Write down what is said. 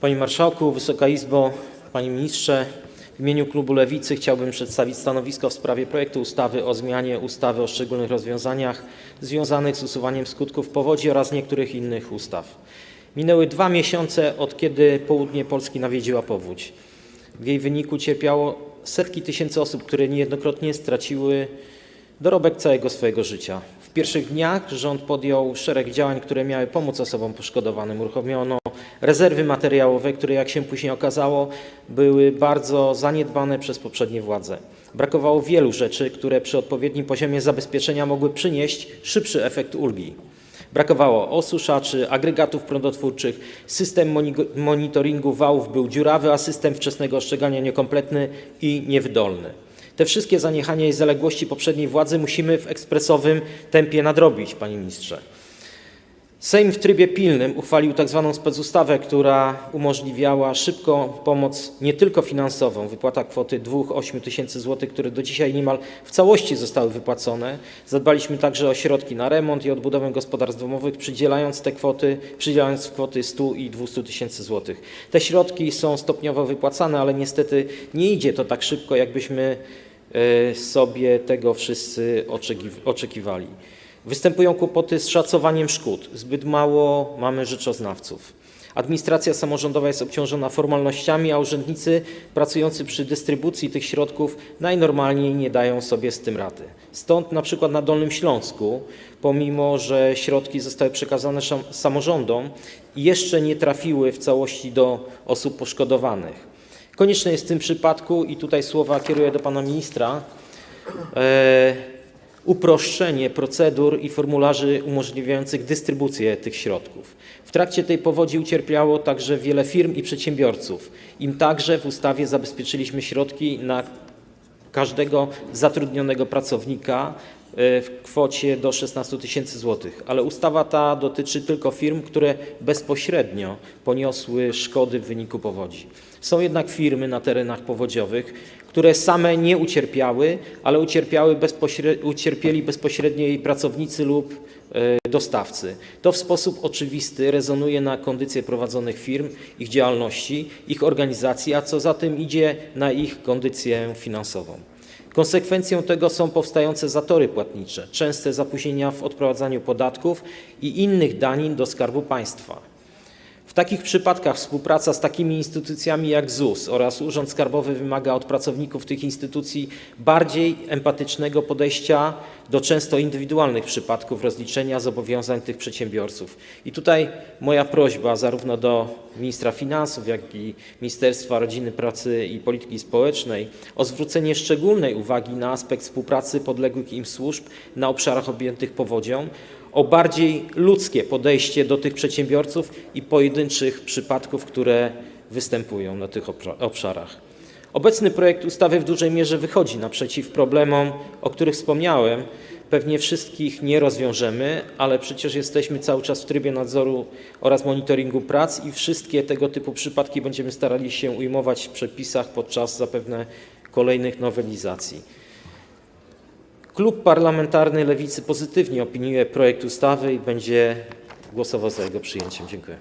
Panie Marszałku, Wysoka Izbo, Panie Ministrze, w imieniu klubu Lewicy chciałbym przedstawić stanowisko w sprawie projektu ustawy o zmianie ustawy o szczególnych rozwiązaniach związanych z usuwaniem skutków powodzi oraz niektórych innych ustaw. Minęły dwa miesiące od kiedy południe Polski nawiedziła powódź. W jej wyniku cierpiało setki tysięcy osób, które niejednokrotnie straciły dorobek całego swojego życia. W pierwszych dniach rząd podjął szereg działań, które miały pomóc osobom poszkodowanym. Uruchomiono rezerwy materiałowe, które jak się później okazało, były bardzo zaniedbane przez poprzednie władze. Brakowało wielu rzeczy, które przy odpowiednim poziomie zabezpieczenia mogły przynieść szybszy efekt ulgi. Brakowało osuszaczy, agregatów prądotwórczych, system moni- monitoringu wałów był dziurawy, a system wczesnego ostrzegania niekompletny i niewydolny. Te wszystkie zaniechania i zaległości poprzedniej władzy musimy w ekspresowym tempie nadrobić, panie ministrze. Sejm w trybie pilnym uchwalił tzw. specustawę, która umożliwiała szybką pomoc nie tylko finansową, wypłata kwoty 2-8 tysięcy złotych, które do dzisiaj niemal w całości zostały wypłacone. Zadbaliśmy także o środki na remont i odbudowę gospodarstw domowych, przydzielając te kwoty, przydzielając kwoty 100 i 200 tysięcy złotych. Te środki są stopniowo wypłacane, ale niestety nie idzie to tak szybko, jakbyśmy e, sobie tego wszyscy oczekiw- oczekiwali. Występują kłopoty z szacowaniem szkód. Zbyt mało mamy rzeczoznawców. Administracja samorządowa jest obciążona formalnościami, a urzędnicy pracujący przy dystrybucji tych środków najnormalniej nie dają sobie z tym rady. Stąd na przykład na Dolnym Śląsku, pomimo że środki zostały przekazane samorządom, jeszcze nie trafiły w całości do osób poszkodowanych. Konieczne jest w tym przypadku, i tutaj słowa kieruję do pana ministra, e, uproszczenie procedur i formularzy umożliwiających dystrybucję tych środków. W trakcie tej powodzi ucierpiało także wiele firm i przedsiębiorców. Im także w ustawie zabezpieczyliśmy środki na każdego zatrudnionego pracownika e, w kwocie do 16 tysięcy złotych. Ale ustawa ta dotyczy tylko firm, które bezpośrednio poniosły szkody w wyniku powodzi. Są jednak firmy na terenach powodziowych, które same nie ucierpiały, ale ucierpiały bezpośre- ucierpieli bezpośrednio jej pracownicy lub e, dostawcy. To w sposób oczywisty rezonuje na kondycję prowadzonych firm, ich działalności, ich organizacji, a co za tym idzie na ich kondycję finansową. Konsekwencją tego są powstające zatory płatnicze, częste zapóźnienia w odprowadzaniu podatków i innych danin do Skarbu Państwa. W takich przypadkach współpraca z takimi instytucjami jak ZUS oraz Urząd Skarbowy wymaga od pracowników tych instytucji bardziej empatycznego podejścia do często indywidualnych przypadków rozliczenia zobowiązań tych przedsiębiorców. I tutaj moja prośba zarówno do ministra finansów, jak i Ministerstwa Rodziny, Pracy i Polityki Społecznej o zwrócenie szczególnej uwagi na aspekt współpracy podległych im służb na obszarach objętych powodzią, o bardziej ludzkie podejście do tych przedsiębiorców i pojedynczych przypadków, które występują na tych obsza- obszarach. Obecny projekt ustawy w dużej mierze wychodzi naprzeciw problemom, o których wspomniałem. Pewnie wszystkich nie rozwiążemy, ale przecież jesteśmy cały czas w trybie nadzoru oraz monitoringu prac i wszystkie tego typu przypadki będziemy starali się ujmować w przepisach podczas zapewne kolejnych nowelizacji. Klub Parlamentarny Lewicy pozytywnie opiniuje projekt ustawy i będzie głosował za jego przyjęciem. Dziękuję.